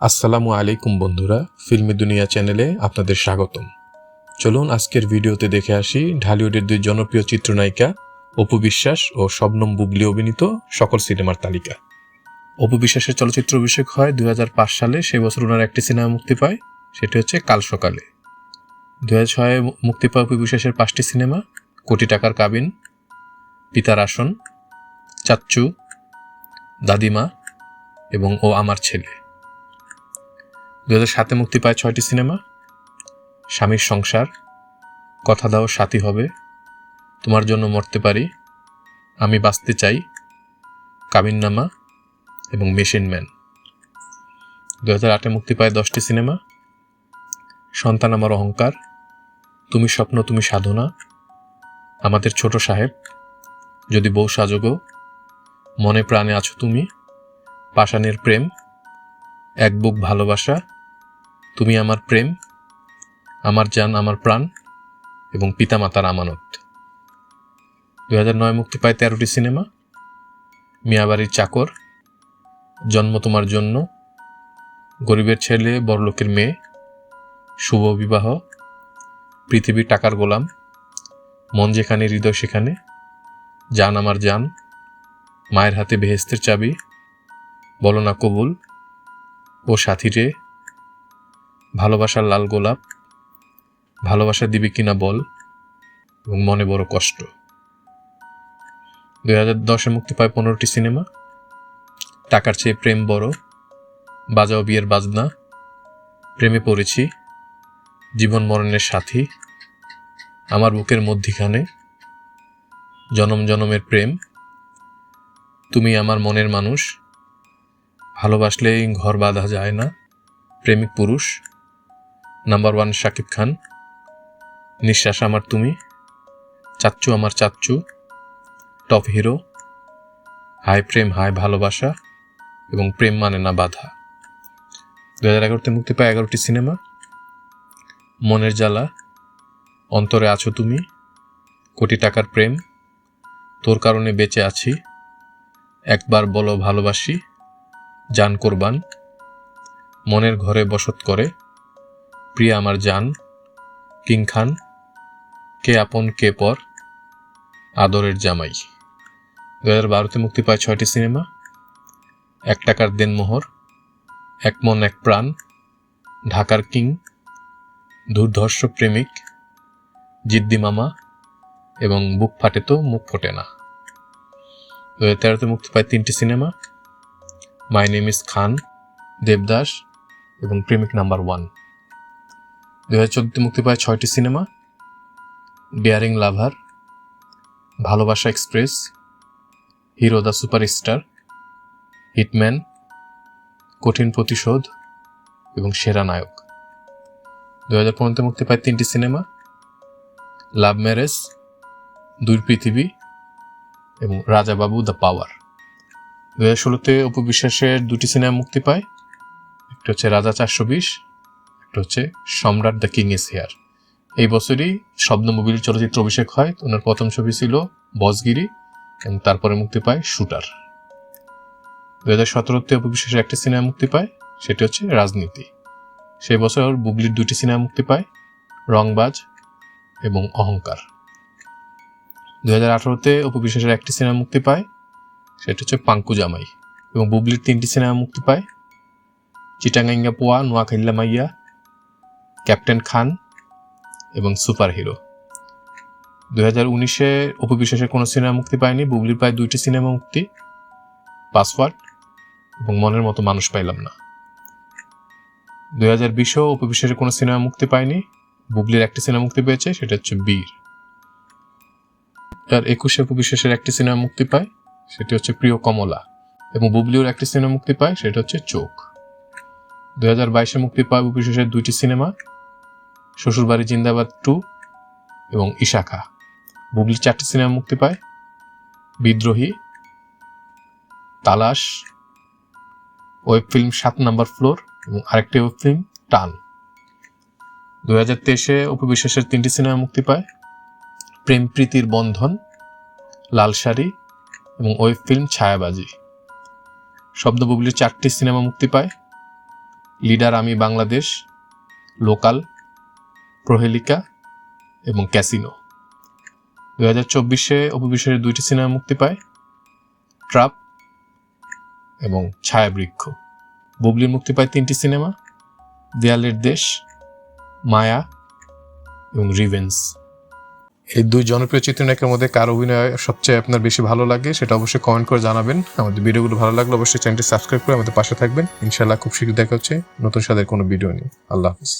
আসসালামু আলাইকুম বন্ধুরা, ফিল্মি দুনিয়া চ্যানেলে আপনাদের স্বাগতম। চলুন আজকের ভিডিওতে দেখে আসি ঢালিউডের দুই জনপ্রিয় চিত্রনায়িকা অপু বিশ্বাস ও শবনম বুবলি অভিনীত সকল সিনেমার তালিকা। অপু বিশ্বাসের চলচ্চিত্র অভিষেক হয় দু হাজার পাঁচ সালে সেই বছর ওনার একটি সিনেমা মুক্তি পায়, সেটি হচ্ছে কাল সকালে। দু হাজার ছয়ে মুক্তি পায় অপু বিশ্বাসের পাঁচটি সিনেমা, কোটি টাকার কাবিন, পিতার আসন, চাচ্চু, দাদিমা এবং ও আমার ছেলে। দু সাতে মুক্তি পায় ছয়টি সিনেমা। স্বামীর সংসার, কথা দাও সাথী হবে, তোমার জন্য মরতে পারি, আমি বাঁচতে চাই, কাবিননামা এবং মেশিন ম্যান। দু হাজার আটে মুক্তি পায় দশটি সিনেমা। সন্তান আমার অহংকার, তুমি স্বপ্ন, তুমি সাধনা, আমাদের ছোট সাহেব, যদি বউ সাজগো, মনে প্রাণে আছো তুমি, পাষাণের প্রেম এক বুক ভালোবাসা, তুমি আমার প্রেম, আমার জান, আমার প্রাণ এবং পিতামাতার আমানত। দু নয় মুক্তি পায় তেরোটি সিনেমা মিয়াবাড়ির চাকর, জন্ম তোমার জন্য, গরিবের ছেলে, বড়লোকের মেয়ে, শুভ বিবাহ, পৃথিবী টাকার গোলাম, মন যেখানে, হৃদয় সেখানে, জান আমার জান, মায়ের হাতে বেহেস্তের চাবি, বলো না কবুল ও সাথী রে ভালোবাসার লাল গোলাপ, ভালোবাসা দিবি কিনা বল, এবং মনে বড় কষ্ট। দুই হাজার দশে মুক্তি পায় পনেরোটি সিনেমা, টাকার চেয়ে প্রেম বড়, বাজাও বিয়ের বাজনা, প্রেমে পড়েছি, জীবন মরণের সাথী, আমার বুকের মধ্যিখানে, জনম জনমের প্রেম, তুমি আমার মনের মানুষ ভালোবাসলেই ঘর বাঁধা যায় না। প্রেমিক পুরুষ। Number one Shakib Khan. নিঃশ্বাস আমার তুমি। চাচ্চু আমার চাচ্চু। Top hero. হাই প্রেম, হাই ভালোবাসা এবং প্রেম মানে না বাধা। দু হাজার এগারোতে মুক্তি পায় এগারোটি সিনেমা। মনের জ্বালা। অন্তরে আছো তুমি। কোটি টাকার প্রেম। তোর কারণে বেঁচে আছি। একবার বলো ভালোবাসি। জান কোরবান। মনের ঘরে বসত করে, প্রিয়া আমার জান, কিং খান, কে আপন, কে পর, আদরের জামাই। দু হাজার বারোতে মুক্তি পায় ছয়টি সিনেমা। এক টাকার দেনমোহর, এক মন, এক প্রাণ, ঢাকার কিং, দুর্ধর্ষ প্রেমিক, জিদ্দি মামা এবং বুক ফাটে তো মুখ ফোটে না। দু হাজার তেরোতে মুক্তি পায় তিনটি cinema. My name is Khan Devdas এবং প্রেমিক নাম্বার ওয়ান। দু হাজার চোদ্দতে মুক্তি পায় ছয়টি সিনেমা ডেয়ারিং লাভার ভালোবাসা express hero the superstar hitman কঠিন প্রতিশোধ এবং সেরা নায়ক। দু হাজার পনেরোতে মুক্তি পায় তিনটি সিনেমা লাভ ম্যারেজ দুই পৃথিবী এবং রাজাবাবু দ্য পাওয়ার দু হাজার ষোলোতে অপু বিশ্বাসের দুটি সিনেমা মুক্তি পায়। একটা হচ্ছে রাজা চারশো বিশ, একটা হচ্ছে সম্রাট দ্য কিং ইস হেয়ার। এই বছরই শব্দ মুভির চলচ্চিত্র অভিষেক হয়। ওনার প্রথম ছবি ছিল বসগিরি, এবং তারপরে মুক্তি পায় শুটার। দু হাজার সতেরোতে অপু বিশ্বাসের একটি সিনেমা মুক্তি পায়, সেটি হচ্ছে রাজনীতি। সেই বছর বুবলির দুটি সিনেমা মুক্তি পায়, রংবাজ এবং অহংকার। দু হাজার আঠারোতে অপু বিশ্বাসের একটি সিনেমা মুক্তি পায় সেটা হচ্ছে পাঙ্কু জামাই। এবং বুবলির তিনটি সিনেমা মুক্তি পায়। চিটাঙ্গাইঙ্গা পোয়া নোয়াখাইল্লা মাইয়া, ক্যাপ্টেন খান এবং সুপার হিরো দুই হাজার উনিশে উপবিশ্বাসের কোনো সিনেমা মুক্তি পায়নি। বুবলির প্রায় দুইটি সিনেমা মুক্তি, পাসওয়ার্ড, এবং মনের মতো মানুষ পাইলাম না। দু হাজার বিশেও উপবিশ্বাসের কোনো সিনেমা মুক্তি পায়নি। বুবলির একটি সিনেমা মুক্তি পেয়েছে, সেটা হচ্ছে বীর। আর একুশে উপবিশ্বাসের একটি সিনেমা মুক্তি পায়। সেটি হচ্ছে প্রিয় কমলা এবং বুবলিওর একটি সিনেমা মুক্তি পায়, সেটা হচ্ছে চোখ। দুই হাজার বাইশে মুক্তি পায় উপবিশ্বাসের দুইটি সিনেমা, শ্বশুরবাড়ি জিন্দাবাদ টু এবং ইশাখা। বুবলি চারটি সিনেমা মুক্তি পায়, বিদ্রোহী, তালাশ, ওয়েব ফিল্ম সাত নাম্বার ফ্লোর এবং আরেকটি ওয়েব ফিল্ম টান। দু হাজার তেইশে উপবিশ্বাসের তিনটি সিনেমা মুক্তি পায়, প্রেম প্রীতির বন্ধন, লাল শাড়ি এবং ওয়েব ফিল্ম ছায়াবাজি। শব্দ বুবলির চারটি সিনেমা মুক্তি পায়। লিডার আমি বাংলাদেশ, লোকাল, প্রহেলিকা এবং ক্যাসিনো। দু হাজার চব্বিশে অপবিশ্বাসের দুইটি সিনেমা মুক্তি পায়। ট্রাপ এবং ছায়াবৃক্ষ। বুবলির মুক্তি পায় তিনটি সিনেমা। দেয়ালের দেশ, মায়া এবং রিভেন্স এই দুই জনপ্রিয় চিত্রনায়কের মধ্যে কার অভিনয় সবচেয়ে আপনার বেশি ভালো লাগে সেটা অবশ্যই কমেন্ট করে জানাবেন। আমাদের ভিডিওগুলো ভালো লাগলে অবশ্যই চ্যানেলটি সাবস্ক্রাইব করে আমাদের পাশে থাকবেন। ইনশাল্লাহ খুব শীঘ্র দেখা হচ্ছে নতুন সাদের কোনো ভিডিও নিয়ে। আল্লাহ হাফিজ।